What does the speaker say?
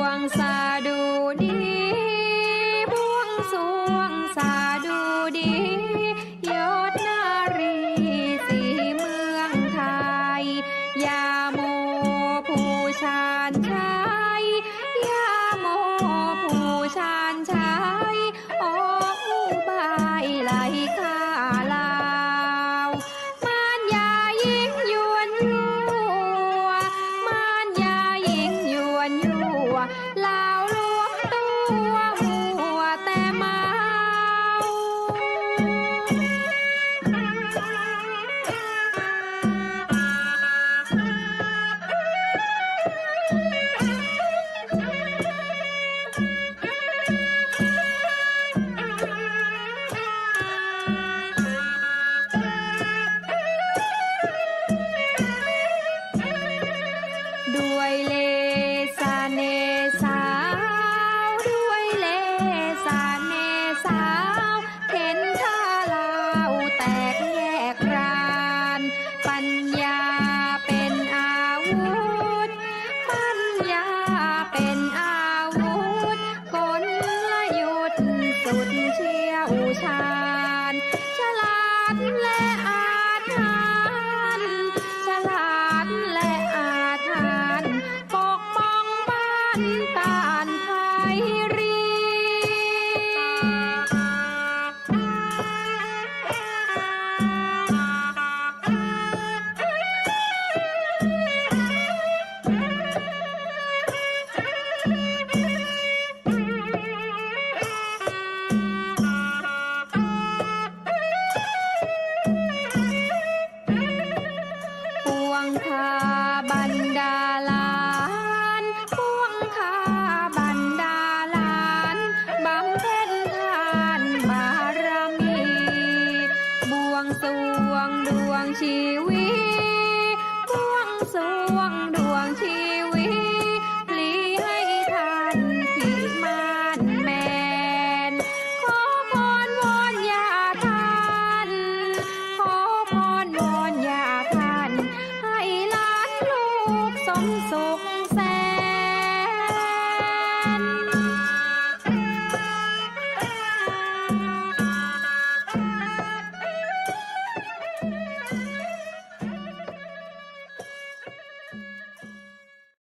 วงสาดุดี ที่ บันดาลานพวงข้าบันดาลานบำเพ็ญทานบารมี บวงสวงดวงชีวิตบวงสว ส山